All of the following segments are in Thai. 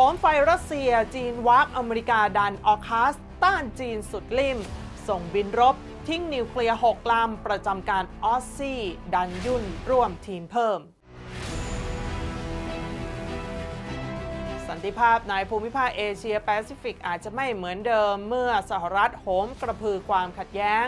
หมไฟรัสเซีย จีนวักอเมริกาดันออคัส ต้านจีนสุดลิ่ม ส่งบินรบ ทิ้งนิวเคลียร์6ลำประจำการออสซี่ ดันยุ่นร่วมทีมเพิ่ม สันติภาพในภูมิภาคเอเชียแปซิฟิกอาจจะไม่เหมือนเดิมเมื่อสหรัฐโหมกระพือความขัดแย้ง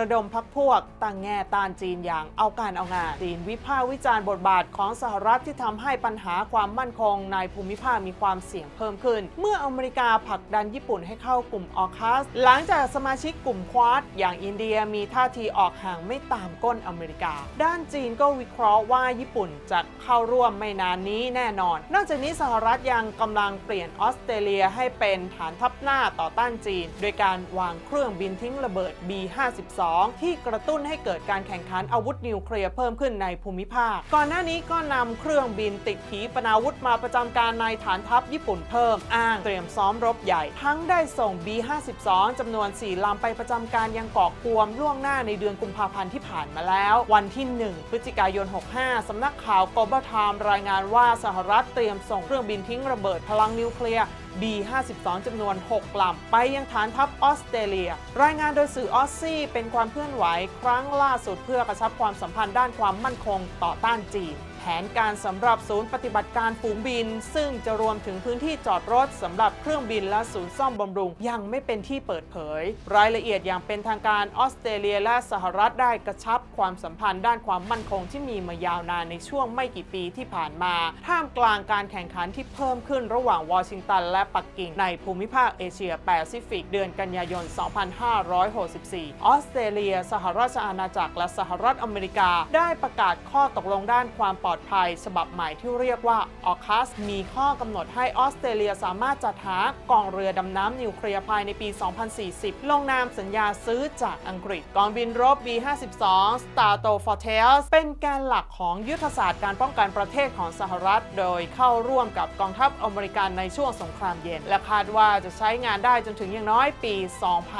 ระดมพักพวกตั้งแง่ต้านจีนอย่างเอาการเอางานจีนวิพากษ์วิจารณ์บทบาทของสหรัฐที่ทำให้ปัญหาความมั่นคงในภูมิภาคมีความเสี่ยงเพิ่มขึ้น เมื่ออเมริกาผลักดันญี่ปุ่นให้เข้ากลุ่มออคัส หลังจากสมาชิกกลุ่มควาดอย่างอินเดียมีท่าทีออกห่างไม่ตามก้นอเมริกา ด้านจีนก็วิเคราะห์ว่าญี่ปุ่นจะเข้าร่วมไม่นานนี้แน่นอน นอกจากนี้สหรัฐยังกำลังเปลี่ยนออสเตรเลียให้เป็นฐานทัพหน้าต่อต้านจีน โดยการวางเครื่องบินทิ้งระเบิด B-52 ที่กระตุ้นให้เกิดการแข่งขันอาวุธนิวเคลียร์เพิ่มขึ้นในภูมิภาค ก่อนหน้านี้ก็นำเครื่องบินติดขีปนาวุธมาประจำการในฐานทัพญี่ปุ่นเพิ่มอ้างเตรียมซ้อมรบใหญ่ ทั้งได้ส่ง B-52 จำนวน 4ลำไปประจำการยังเกาะกวมล่วงหน้าในเดือนกุมภาพันธ์ที่ผ่านมาแล้ว วันที่ 1 พฤศจิกายน 65สำนักข่าว Global Time รายงานว่าสหรัฐเตรียมส่งเครื่องบินทิ้งระเบิดพลังนิวเคลียร์ B-52 จำนวน 6 ลำ ไปยังฐานทัพออสเตรเลีย รายงานโดยสื่อออสซี่เป็นความเคลื่อนไหว ครั้งล่าสุดเพื่อกระชับความสัมพันธ์ด้านความมั่นคงต่อต้านจีน ผนการสำหรับศูนย์ปฏิบัติการฝูงบิน ซึ่งจะรวมถึงพื้นที่จอดรถสำหรับเครื่องบินและศูนย์ซ่อมบำรุง ยังไม่เป็นที่เปิดเผย รายละเอียดอย่างเป็นทางการออสเตรเลียและสหรัฐได้กระชับความสัมพันธ์ด้านความมั่นคงที่มีมายาวนานในช่วงไม่กี่ปีที่ผ่านมา ท่ามกลางการแข่งขันที่เพิ่มขึ้นระหว่างวอชิงตันและปักกิ่งในภูมิภาคเอเชียแปซิฟิกเดือนกันยายน 2564 ออสเตรเลีย สหราชอาณาจักรและสหรัฐอเมริกา ได้ประกาศข้อตกลงด้านความปลอดภัย ฉบับใหม่ที่เรียกว่าออคัสมีข้อกำหนดให้ออสเตรเลียสามารถจัดหากองเรือดำน้ำนิวเคลียร์ภายในปี 2040 ลงนามสัญญาซื้อจากอังกฤษกองบินรบ B-52 Stratofortress เป็นแกนหลักของยุทธศาสตร์การป้องกันประเทศของสหรัฐ โดยเข้าร่วมกับกองทัพอเมริกันในช่วงสงครามเย็น และคาดว่าจะใช้งานได้จนถึงอย่างน้อยปี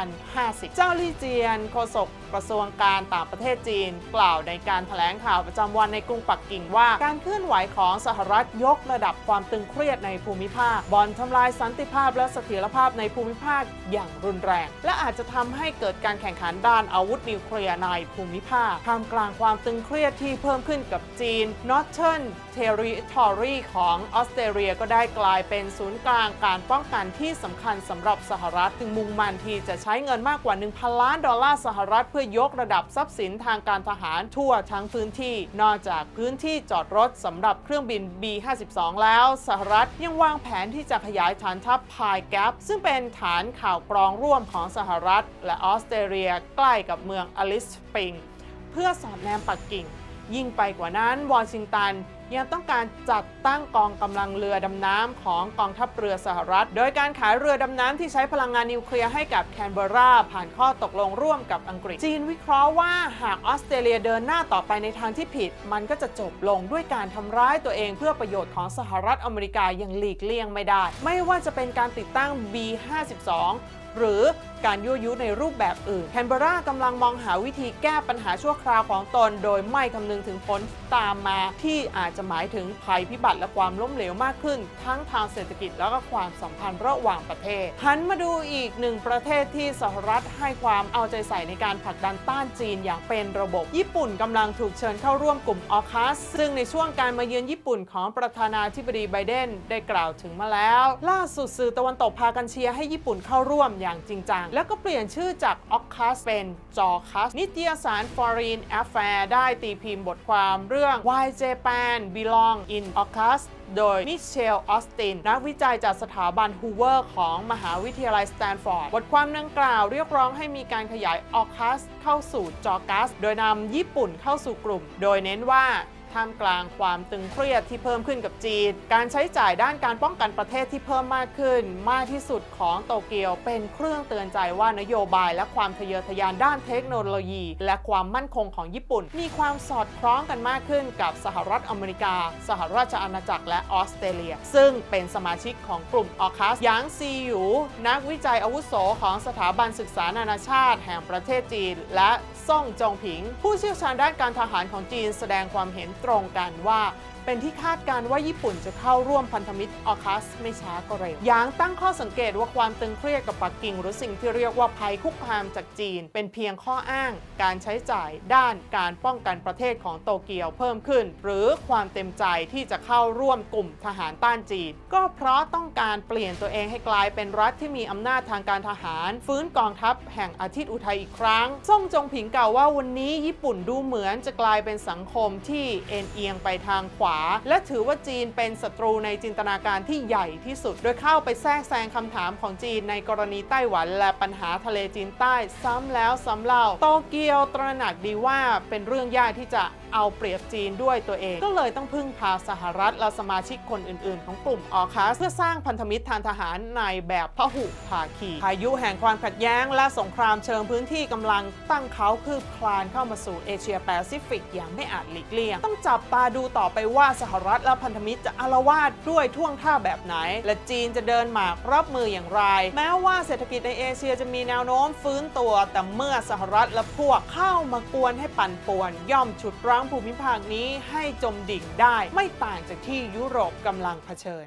2050 เจ้าลี่เจียนโฆษก กระทรวงการต่างประเทศจีน กล่าวในการถแถลงข่าวประจำวันในกรุงปักกิ่งว่า การเคลื่อนไหวของสหรัฐยกระดับความตึงเครียดในภูมิภาคบอนทำลายสันติภาพและเสถียรภาพในภูมิภาคอย่างรุนแรง และอาจจะทำให้เกิดการแข่งขันด้านอาวุธนิวเคลียร์ในภูมิภาคท่ามกลางความตึงเครียดที่เพิ่มขึ้นกับจีน Northern Territory ของออสเตรเลียก็ได้กลายเป็นศูนย์กลางการป้องกันที่สำคัญสำหรับสหรัฐถึงมุ่งมั่นที่จะใช้เงินมากกว่า 1,000 ล้านดอลลาร์สหรัฐเพื่อยกระดับทรัพย์สินทางการทหารทั่วทั้งพื้นที่ นอกจากพื้นที่จอดรถสำหรับเครื่องบิน B-52 แล้วสหรัฐยังวางแผนที่จะขยายฐานทัพพายแกปซึ่งเป็นฐานข่าวกรองร่วมของสหรัฐ และออสเตรเลียใกล้กับเมืองอลิสปริง เพื่อสอดแนมปักกิ่ง ยิ่งไปกว่านั้นวอชิงตัน ยังต้องการจัดตั้งกองกำลังเรือดำน้ำของกองทัพเรือสหรัฐ โดยการขายเรือดำน้ำที่ใช้พลังงานนิวเคลียร์ให้กับแคนเบราผ่านข้อตกลงร่วมกับอังกฤษ จีนวิเคราะห์ว่าหากออสเตรเลียเดินหน้าต่อไปในทางที่ผิด มันก็จะจบลงด้วยการทำร้ายตัวเองเพื่อประโยชน์ของสหรัฐอเมริกาอย่างหลีกเลี่ยงไม่ได้ ไม่ว่าจะเป็นการติดตั้ง B52 หรือการยั่วยุในรูปแบบอื่นแคนเบรากำลังมองหาวิธีแก้ปัญหาชั่วคราวของตน โดยไม่คำนึงถึงผลตามมาที่อาจจะหมายถึงภัยพิบัติและความล้มเหลวมากขึ้น ทั้งทางเศรษฐกิจแล้วก็ความสัมพันธ์ระหว่างประเทศ หันมาดูอีกหนึ่งประเทศที่สหรัฐให้ความเอาใจใส่ในการผลักดันต้านจีนอย่างเป็นระบบ ญี่ปุ่นกำลังถูกเชิญเข้าร่วมกลุ่มออคัสซึ่งในช่วงการมาเยือนญี่ปุ่นของประธานาธิบดีไบเดนได้กล่าวถึงมาแล้ว ล่าสุดสื่อตะวันตกพากันเชียร์ให้ญี่ปุ่นเข้าร่วมอย่างจริงจัง แล้วก็เปลี่ยนชื่อจากออคัสเป็นจอคัสนิตยสาร Foreign Affair ได้ตีพิมพ์บทความเรื่อง Why Japan Belong in AUKUS โดยมิเชล ออสติน นักวิจัยจากสถาบันฮูเวอร์ของมหาวิทยาลัยสแตนฟอร์ด บทความดังกล่าวเรียกร้องให้มีการขยายออคัสเข้าสู่จอกัส โดยนำญี่ปุ่นเข้าสู่กลุ่ม โดยเน้นว่า ท่ามกลางความตึงเครียดที่เพิ่มขึ้นกับจีน การใช้จ่ายด้านการป้องกันประเทศที่เพิ่มมากขึ้น มากที่สุดของโตเกียวเป็นเครื่องเตือนใจว่านโยบาย และความทะเยอทะยานด้านเทคโนโลยี และความมั่นคงของญี่ปุ่น มีความสอดคล้องกันมากขึ้นกับสหรัฐอเมริกา สหราชอาณาจักรและออสเตรเลีย ซึ่งเป็นสมาชิกของกลุ่มออคัสยางซีหยูนักวิจัยอาวุโสของสถาบันศึกษานานาชาติ แห่งประเทศจีน และซ่งจงผิง ผู้เชี่ยวชาญด้านการทหารของจีนแสดงความเห็นตรงกันว่า เป็นที่คาดการณ์ว่าญี่ปุ่นจะเข้าร่วมพันธมิตรออคัสไม่ช้าก็เร็ว ยางตั้งข้อสังเกตว่าความตึงเครียดกับปักกิ่ง หรือสิ่งที่เรียกว่าภัยคุกคามจากจีน เป็นเพียงข้ออ้าง การใช้จ่ายด้านการป้องกันประเทศของโตเกียวเพิ่มขึ้น หรือความเต็มใจที่จะเข้าร่วมกลุ่มทหารต้านจีน ก็เพราะต้องการเปลี่ยนตัวเองให้กลายเป็นรัฐที่มีอำนาจทางการทหาร ฟื้นกองทัพแห่งอาทิตย์อุทัยอีกครั้งซ่งจงผิงกล่าวว่าวันนี้ญี่ปุ่นดูเหมือนจะกลายเป็นสังคมที่เอ็นเอียงไปทางขวาและถือว่าจีนเป็นศัตรูในจินตนาการที่ใหญ่ที่สุด โดยเข้าไปแทรกแซงคำถามของจีนในกรณีไต้หวัน และปัญหาทะเลจีนใต้ซ้ำแล้วซ้ำเล่า โตเกียวตระหนักดีว่าเป็นเรื่องยากที่จะ เอาเปรียบจีนด้วยตัวเอง ก็เลยต้องพึ่งพาสหรัฐและสมาชิกคนอื่น ๆ ของกลุ่มออคัสเพื่อสร้างพันธมิตรทางทหารในแบบพหุภาคีพายุแห่งความขัดแย้งและสงครามเชิงพื้นที่กำลังตั้งเขาคืบคลานเข้ามาสู่เอเชียแปซิฟิกอย่างไม่อาจหลีกเลี่ยง ต้องจับตาดูต่อไปว่าสหรัฐและพันธมิตรจะอารวาสด้วยท่วงท่าแบบไหน และจีนจะเดินหมากรับมืออย่างไร แม้ว่าเศรษฐกิจในเอเชียจะมีแนวโน้มฟื้นตัว แต่เมื่อสหรัฐและพวกเข้ามากวนให้ปั่นป่วน ย่อมฉุดรั้งภูมิภาคนี้ให้จมดิ่งได้ไม่ต่างจากที่ยุโรปกำลังเผชิญ